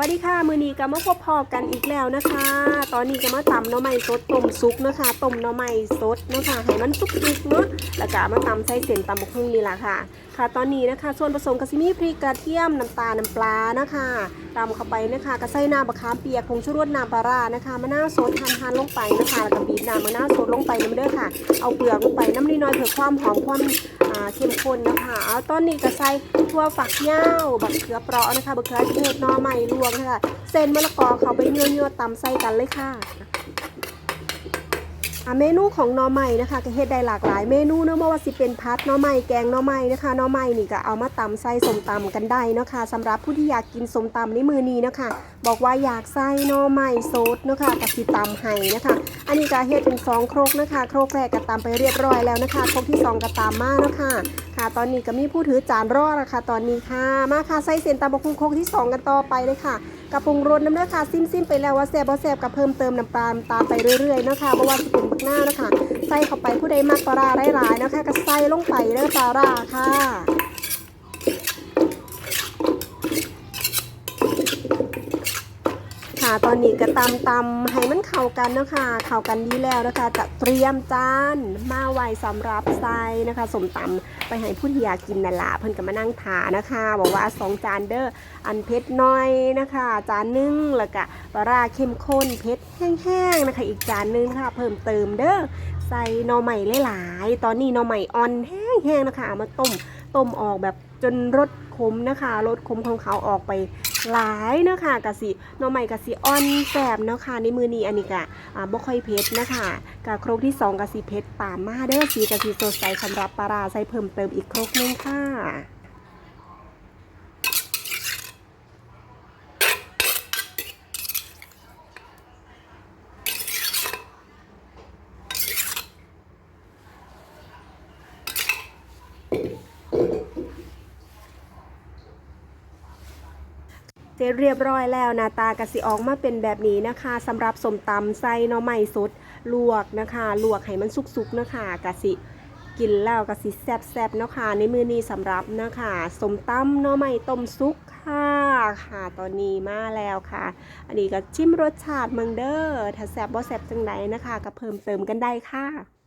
วัสดีค่ะ มือนี้ก็มาพบพอกันอีกแล้วนะคะ ตอนนี้ก็มาตำหน่อไม้สดต้มซุกนะคะต้มหน่อไม้สดนะคะให้มันสุกๆเนาะแล้วก็มาตำใส่เส้นตำบักหุ่งนี่แหละค่ะ ค่ะ ตอนนี้นะคะ ส่วนผสมก็สิมีพริกกระเทียมน้ำตาลน้ำปลานะคะตำเข้าไปนะคะกระไส่น้ำมะขามเปียกผงชูรสน้ำปลาร้านะคะมะนาวสดหั่นหั่นลงไปนะคะแล้วก็บีบน้ำมะนาวสดลงไปน้ำเด้อค่ะ เอาเปลือกลงไปน้ำนิดหน่อยเพื่อความหอมความเข้มข้นนะคะเอาตอนนี้กระไส้ทั่วฝักยาวบักเขือเปราะนะคะบักเขือเทศน่อไม้รวงค่ะเส้นมะละกอเขาไปยั่วๆตำใส่กันเลยค่ะ เมนูของหน่อไม้นะคะก็เฮ็ดได้หลากหลายเมนูเนาะไม่ว่าสิเป็นพัดหน่อไม้แกงหน่อไม้นะคะหน่อไม้นี่ก็เอามาตำใส่สมตำกันได้เนาะค่ะสำหรับผู้ที่อยากกินสมตำในมือนี้เนาะค่ะ บอกว่าอยากใส่น่อไม้สดเนาะค่ะกับสิตำให้นะคะ อันนี้ก็เฮ็ดเป็นสองโครกนะคะ โครกแรกก็ตำไปเรียบร้อยแล้วนะคะโครกที่สองก็ตามมาเนาะค่ะค่ะ ตอนนี้ก็มีผู้ถือจานรอดละค่ะ ตอนนี้ค่ะ มาค่ะใส่เส้นตำบกหุ่งโครกที่สองกันต่อไปเลยค่ะกระปรุงรสน้ำเด้อค่ะซิมซิมไปแล้วว่าแซ่บบ่แซ่บก็เพิ่มเติมน้ำตาลตามไปเรื่อยๆเนาะคะเพราะว่าสิเป็นบักหน้านะคะใส่เข้าไปผู้ใดมักปลาร้าหลายๆนะคะก็ใส่ลงไปเด้อปลาร้าค่ะ ค่ะ ตอนนี้ก็ตำตำให้มันเข้ากันเนาะคะเข้ากันดีแล้วนะคะจะเตรียมจานมาไว้สำหรับใส่นะคะสมตำไปให้ผู้ที่อยากกินนั่นละเพิ่นก็มานั่งทานะคะ บอกว่าสองจานเด้ออันเผ็ดน้อยนะคะ จานนึงแล้วก็ปลาร้าเข้มข้นเผ็ดแห้งๆนะคะ อีกจานนึงค่ะ เพิ่มเติมเด้อใส่หน่อใหม่หลายๆ ตอนนี้หน่อใหม่อ่อนแห้งๆนะคะเอามาต้มต้มออกแบบจนรสขมนะคะรสขมของเขาออกไป หลายเนาะค่ะกะสิหน่อใหม่กะสิอ่อนแสบเนาะค่ะในมือนี้อันนี้กะอ่าบ่ค่อยเผ็ดนะคะกะครกที่สองกะสิเผ็ดตามมาเด้อสีกะสิสดใสสำหรับปลาราใส่เพิ่มเติมอีกครกนึงค่ะ เสร็จเรียบร้อยแล้วหนาตากะสิออกมาเป็นแบบนี้นะคะสำหรับสมตำใส่หน่อไม้สดลวกนะคะ ลวกให้มันสุกๆนะคะกะสิกินแล้วกะสิแซ่บๆนะคะในมือนี้สำหรับนะคะสมตำหน่อไม้ต้มซุกค่ะค่ะ ตอนนี้มาแล้วค่ะ อันนี้ก็ชิมรสชาติเมืองเด้อถ้าแซ่บบ่แซ่บจังไดนะคะก็เพิ่มเติมกันได้ค่ะ